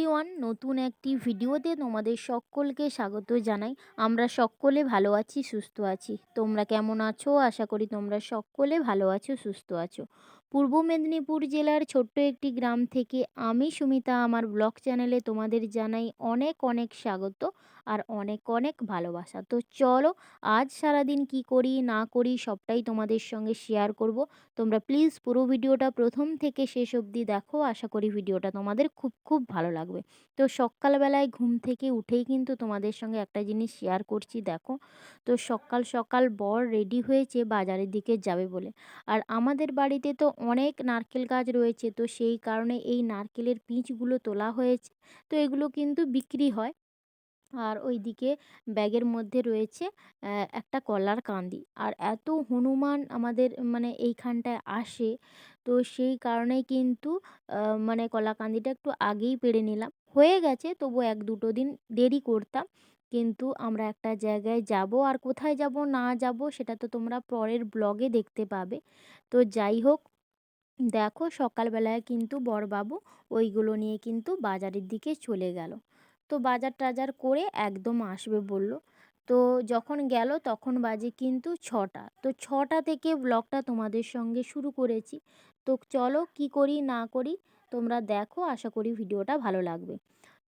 Everyone নতুন একটি ভিডিওতে তোমাদের সকলকে স্বাগত জানাই। আমরা সকলে ভালো আছি, সুস্থ আছি। তোমরা কেমন আছো? আশা করি তোমরা সকলে ভালো আছো, সুস্থ আছো। পূর্ব মেদিনীপুর জেলার ছোট্ট একটি গ্রাম থেকে আমি সুমিতা। আমার ব্লগ চ্যানেলে তোমাদের জানাই অনেক অনেক স্বাগত। আর অনেক অনেক ভালোবাসা। তো চলো আজ সারাদিন কি করি, না করি সবটাই তোমাদের সঙ্গে শেয়ার করব। তোমরা প্লিজ পুরো ভিডিওটা প্রথম থেকে শেষ অবধি দেখো। আশা করি ভিডিওটা তোমাদের খুব খুব ভালো লাগবে। তো সকালবেলায় ঘুম থেকে উঠেই কিন্তু তোমাদের সঙ্গে একটা জিনিস শেয়ার করছি, দেখো। তো সকাল সকাল বর রেডি হয়েছে, বাজারের দিকে যাবে বলে। আর আমাদের বাড়িতে তো অনেক নারকেল গাছ রয়েছে, তো সেই কারণে এই নারকেলের পিচগুলো তোলা হয়েছে। তো এগুলো কিন্তু বিক্রি হয়। আর ওইদিকে ব্যাগের মধ্যে রয়েছে একটা কলার কান্দি। আর এত হনুমান আমাদের মানে এইখানটায় আসে, তো সেই কারণে কিন্তু মানে কলা কান্দিটা একটু আগেই পেরে নিলাম। হয়ে গেছে, তবু এক দুটো দিন দেরি করতাম, কিন্তু আমরা একটা জায়গায় যাব আর কোথায় যাব, না যাব, সেটা তো তোমরা পরের ব্লগে দেখতে পাবে। তো যাই হোক, দেখো সকালবেলায় কিন্তু বড়বাবু ওইগুলো নিয়ে কিন্তু বাজারের দিকে চলে গেল। তো বাজার টাজার করে একদম আসবে বলল। তো যখন গেল তখন বাজে কিন্তু ছটা। তো ছটা থেকে ব্লগটা তোমাদের সঙ্গে শুরু করেছি। তো চলো কি করি না করি তোমরা দেখো, আশা করি ভিডিওটা ভালো লাগবে।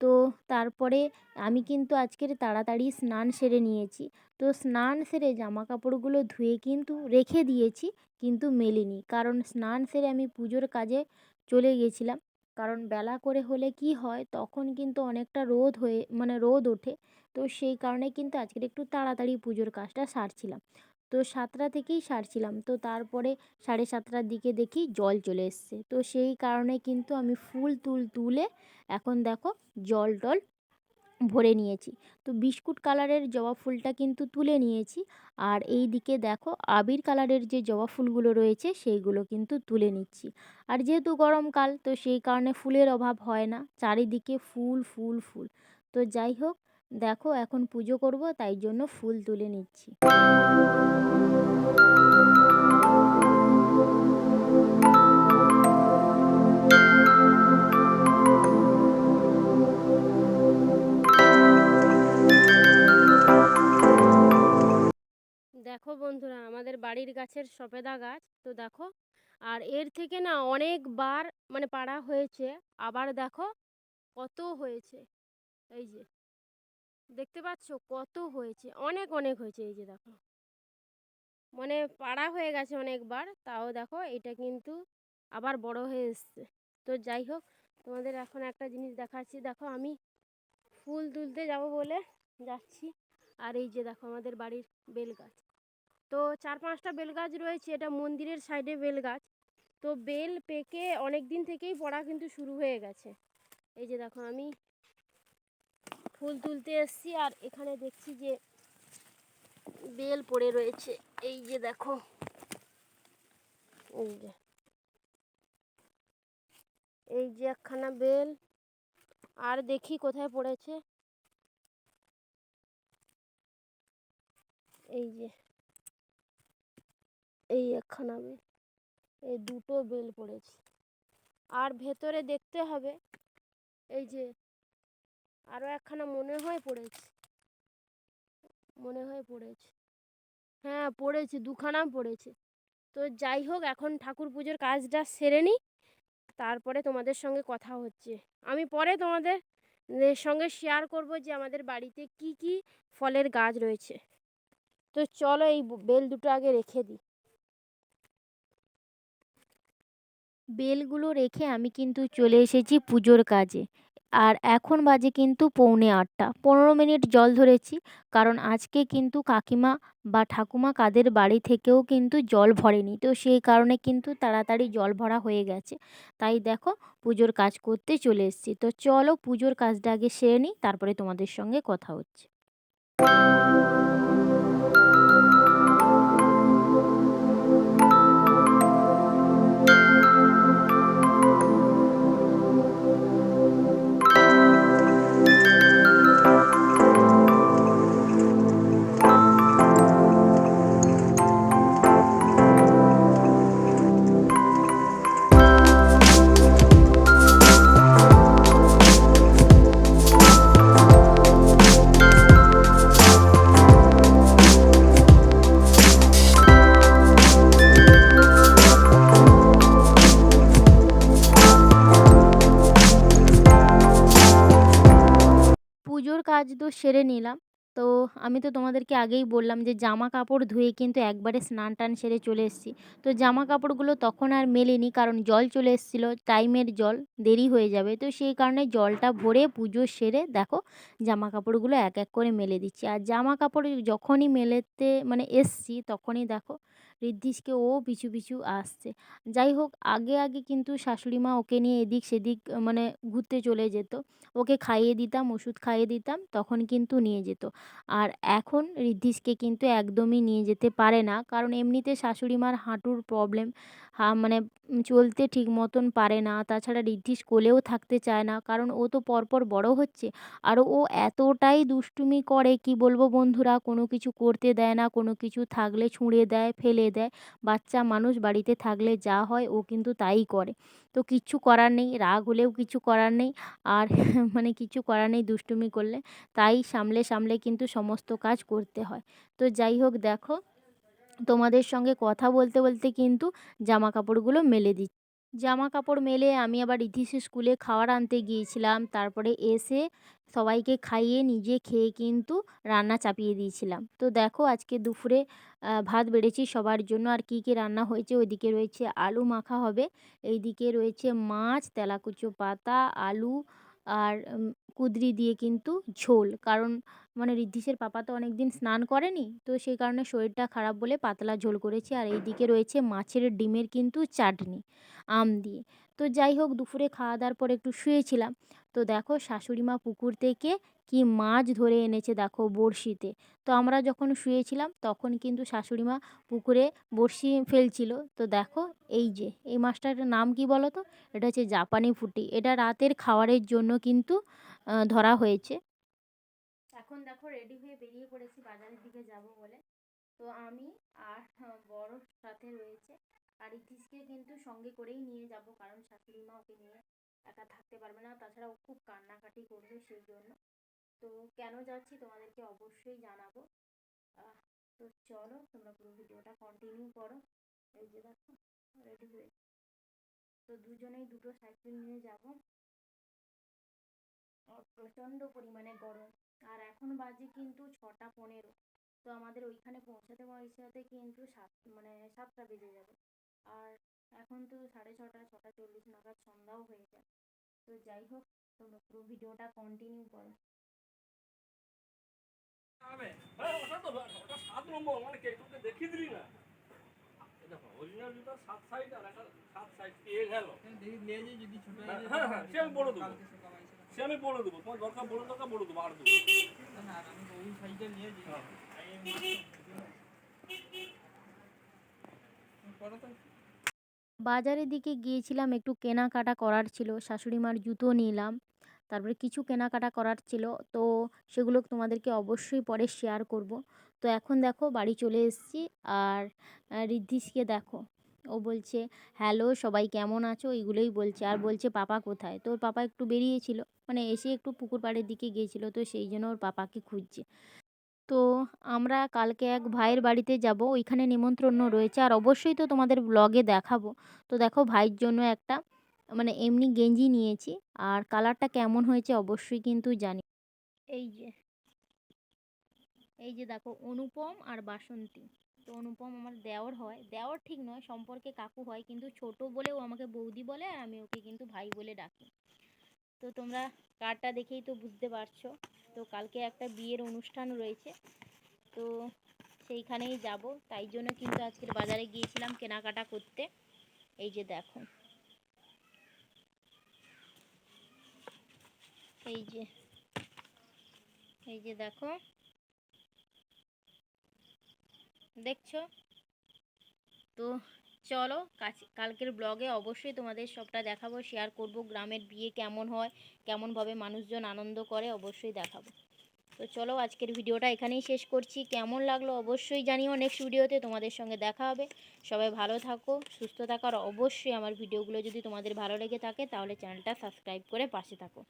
তো তারপরে আমি কিন্তু আজকের তাড়াতাড়ি স্নান সেরে নিয়েছি। তো স্নান সেরে জামা কাপড়গুলো ধুয়ে কিন্তু রেখে দিয়েছি, কিন্তু মেলিনি। কারণ স্নান সেরে আমি পুজোর কাজে চলে গেছিলাম। কারণ বেলা করে হলে কি হয়? তখন কিন্তু অনেকটা রোদ হয়ে মানে রোদ ওঠে। তো সেই কারণে কিন্তু আজকের একটু তাড়াতাড়ি পুজোর কাজটা সারছিলাম। তো সাতটা থেকেই সারছিলাম। তো তারপরে সাড়ে সাতটার দিকে দেখি জল চলে এসছে। তো সেই কারণে কিন্তু আমি ফুল তুল তুলে এখন দেখো জল টল ভরে নিয়েছি। তো বিস্কুট কালারের জবা ফুলটা কিন্তু তুলে নিয়েছি। আর এই দিকে দেখো আবির কালারের যে জবা ফুলগুলো রয়েছে, সেইগুলো কিন্তু তুলে নিচ্ছি। আর যেহেতু গরমকাল তো সেই কারণে ফুলের অভাব হয় না। চারিদিকে ফুল ফুল ফুল। তো যাই হোক, দেখো এখন পুজো করব, তাই জন্য ফুল তুলে নিচ্ছি। দেখো বন্ধুরা, আমাদের বাড়ির গাছের সপেদা গাছ, তো দেখো, আর এর থেকে না অনেকবার মানে পাড়া হয়েছে, আবার দেখো কত হয়েছে, এই যে, দেখতে পাচ্ছ কত হয়েছে, অনেক অনেক হয়েছে, এই যে দেখো। মানে পাড়া হয়ে গেছে অনেকবার, তাও দেখো এটা কিন্তু আবার বড় হয়ে এসছে। তো যাই হোক, তোমাদের এখন একটা জিনিস দেখাচ্ছি, দেখো আমি ফুল তুলতে যাব বলে যাচ্ছি, আর এই যে দেখো আমাদের বাড়ির বেল গাছ। তো চার পাঁচটা বেল গাছ রয়েছে, এটা মন্দিরের সাইডে বেল গাছ তো বেল পেকে অনেক দিন থেকেই পড়া কিন্তু শুরু হয়ে গেছে। এই যে দেখো আমি ফুল তুলতে এসছি আর এখানে দেখছি যে বেল পড়ে রয়েছে। এই যে দেখো, এই যে এই যে একখানা বেল। আর দেখি কোথায় পড়েছে। এই যে এই একখানা বেল এই দুটো বেল পড়েছে। আর ভেতরে দেখতে হবে এই যে আরও একখানা মনে হয় পড়েছে। মনে হয় পড়েছে। হ্যাঁ পড়েছে, দুখানা পড়েছে। তো যাই হোক, এখন ঠাকুর পুজোর কাজটা সেরে নিই। তারপরে তোমাদের সঙ্গে কথা হচ্ছে। আমি পরে তোমাদের সঙ্গে শেয়ার করব যে আমাদের বাড়িতে কি কি ফলের গাছ রয়েছে। তো চলো এই বেল দুটো আগে রেখে দিই। বেলগুলো রেখে আমি কিন্তু চলে এসেছি পুজোর কাজে। আর এখন বাজে কিন্তু পৌনে আটটা। পনেরো মিনিট জল ধরেছি, কারণ আজকে কিন্তু কাকিমা বা ঠাকুমা কাদের বাড়ি থেকেও কিন্তু জল ভরেনি। তো সেই কারণে কিন্তু তাড়াতাড়ি জল ভরা হয়ে গেছে। তাই দেখো, পুজোর কাজ করতে চলে এসেছি। তো চলো পুজোর কাজটা আগে সেরে নিই, তারপরে তোমাদের সঙ্গে কথা হচ্ছে। কাজ তো সেরে নিলাম। তো আমি তো তোমাদেরকে আগেই বললাম যে, জামা কাপড় ধুয়ে কিন্তু একবারে স্নান টান সেরে চলে এসেছি। তো জামা কাপড়গুলো তখন আর মেলেনি কারণ জল চলে এসেছিল টাইমের জল, দেরি হয়ে যাবে। তো সেই কারণে জলটা ভরে পুজো সেরে দেখো জামা কাপড়গুলো এক এক করে মেলে দিচ্ছি। আর জামা কাপড় যখনই মেলেতে মানে এসছি তখনই দেখো ঋদ্ধিষকে ও পিছু পিছু আসছে। যাই হোক, আগে আগে কিন্তু শাশুড়ি মা ওকে নিয়ে এদিক সেদিক মানে ঘুরতে চলে যেত। ওকে খাইয়ে দিতাম, ওষুধ খাইয়ে দিতাম, তখন কিন্তু নিয়ে যেত। আর এখন ঋদ্ধিষকে কিন্তু একদমই নিয়ে যেতে পারে না। কারণ এমনিতে শাশুড়ি মার হাঁটুর প্রবলেম হা মানে চলতে ঠিক মতন পারে না। তাছাড়া ঋদ্ধিষ কোলেও থাকতে চায় না। কারণ ও তো পরপর বড় হচ্ছে। আর ও এতটাই দুষ্টুমি করে, কি বলব বন্ধুরা? কোনো কিছু করতে দেয় না, কোনো কিছু থাকলে ছুঁড়ে দেয়, ফেলে দেয়। বাচ্চা মানুষ বাড়িতে থাকলে যা হয় ও কিন্তু তাই করে। তো কিচ্ছু করার নেই, রাগ হলেও কিছু করার নেই। আর মানে কিছু করার নেই দুষ্টুমি করলে, তাই সামলে সামলে কিন্তু সমস্ত কাজ করতে হয়। তো যাই হোক দেখো, তোমাদের সঙ্গে কথা বলতে বলতে কিন্তু জামা কাপড়গুলো মেলে দিচ্ছি। জামা কাপড় মেলে আমি আবার ইতিশের স্কুলে খাওয়ার আনতে গিয়েছিলাম। তারপরে এসে সবাইকে খাইয়ে নিজে খেয়ে কিন্তু রান্না চাপিয়ে দিয়েছিলাম। তো দেখো আজকে দুপুরে ভাত বেড়েছি সবার জন্য। আর কি কি রান্না হয়েছে ওইদিকে রয়েছে আলু মাখা হবে। এইদিকে রয়েছে মাছ, তেলাকুচো পাতা, আলু আর কুঁদরি দিয়ে কিন্তু ঝোল। কারণ মানে ঋদ্ধিশের পাপা তো অনেক দিন স্নান করেনি, তো সেই কারণে শরীরটা খারাপ বলে পাতলা ঝোল করেছি। আর এইদিকে রয়েছে মাছের ডিমের কিন্তু চাটনি, আম দিয়ে। তো যাই হোক, দুপুরে খাওয়া দাওয়ার পর একটু শুয়েছিলাম। তো দেখো শাশুড়ি মা পুকুর থেকে কি মাছ ধরে এনেছে দেখো বড়শিতে। তো আমরা যখন শুয়েছিলাম তখন কিন্তু শাশুড়ি মা পুকুরে বড়শি ফেলছিল। তো দেখো এই যে, এই মাছটার নাম কি বলো তো? এটা হচ্ছে জাপানি ফুটি। এটা রাতের খাবারের জন্য কিন্তু ধরা হয়েছে। এখন দেখো রেডি হয়ে বেরিয়ে পড়েছি, বাজারের দিকে যাব বলে। তো আমি আর বড় সাথে রয়েছে। আর ইতিশকে কিন্তু সঙ্গে করেই নিয়ে যাব, কারণ শাশুড়ি মা ওকে নিয়ে একা থাকতে পারবে না। তাছাড়া ও খুব কান্নাকাটি করবে সেই জন্য। তো কেন যাচ্ছি তোমাদেরকে অবশ্যই জানাব। তো চলো, তোমরা পুরো ভিডিওটা কন্টিনিউ করো। এই যে দেখো রেডি হয়ে তো দুজনেই দুটো সাইকেল নিয়ে যাব। প্রচণ্ড পরিমাণে গরম। আর এখন বাজে কিন্তু ছটা পনেরো। তো আমাদের ওইখানে পৌঁছাতে পৌঁছাতে কিন্তু সাত মানে সাতটা বেজে যাবে। আর এখন তো সাড়ে ছটা ছটা চল্লিশ নাগাদ সন্ধ্যাও হয়ে যায়। তো যাই হোক, তোমরা পুরো ভিডিওটা কন্টিনিউ করো। দেখিয়ে দিলি না। দেখো অরিজিনাল জুতার সাত সাইড আর একটা সাত সাইড পেয়ে গেল সে আমি বলে দেবো। সে আমি বলে দেবো তোমার দরকার বলে দরকার বলে দেবো আর দেবো আমি ওই সাইডে নিয়ে যাই। বাজারের দিকে গিয়েছিলাম একটু কেনাকাটা করার ছিল শাশুড়ি মার জুতো নিলাম। তারপরে কিছু কেনাকাটা করার ছিল। তো সেগুলো তোমাদেরকে অবশ্যই পরে শেয়ার করব। তো এখন দেখো বাড়ি চলে এসেছি আর ঋদ্ধিষকে দেখো। ও বলছে হ্যালো সবাই কেমন আছো? এইগুলোই বলছে। আর বলছে, পাপা কোথায়? তো ওর পাপা একটু বেরিয়েছিল। মানে এসে একটু পুকুর পাড়ের দিকে গিয়েছিল। তো সেই জন্য ওর পাপাকে খুঁজছে। তো আমরা কালকে এক ভাইয়ের বাড়িতে যাব। ওইখানে নিমন্ত্রণ রয়েছে। আর অবশ্যই তো তোমাদের ব্লগে দেখাবো। তো দেখো ভাইয়ের জন্য একটা মানে এমনি গেঞ্জি নিয়েছি। আর কালারটা কেমন হয়েছে অবশ্যই কিন্তু জানি। এই যে। এই যে দেখো, অনুপম আর বাসন্তী। তো অনুপম আমার দেওর হয়। দেওর ঠিক নয়, সম্পর্কে কাকু হয়, কিন্তু ছোট বলেও আমাকে বৌদি বলে আর আমি ওকে কিন্তু ভাই বলে ডাকি। তো তোমরা কারটা দেখেই তো বুঝতে পারছ। তো কালকে একটা বিয়ের অনুষ্ঠান রয়েছে। তো সেইখানেই যাব। তাই জন্য কিন্তু আজকের বাজারে গিয়েছিলাম কেনাকাটা করতে। এই যে দেখো। এই যে এই যে দেখো। দেখছ? তো চলো কালকের ব্লগে অবশ্যই তোমাদের সবটা দেখাবো শেয়ার করব, গ্রামের বিয়ে কেমন হয়, কেমনভাবে মানুষজন আনন্দ করে, অবশ্যই দেখাবো। তো চলো, আজকের ভিডিওটা এখানেই শেষ করছি। কেমন লাগল অবশ্যই জানিও নেক্সট ভিডিওতে তোমাদের সঙ্গে দেখা হবে। সবাই ভালো থাকো, সুস্থ থাকো, আর অবশ্যই আমার ভিডিওগুলো যদি তোমাদের ভালো লেগে থাকে, তাহলে চ্যানেলটা সাবস্ক্রাইব করে পাশে থাকো।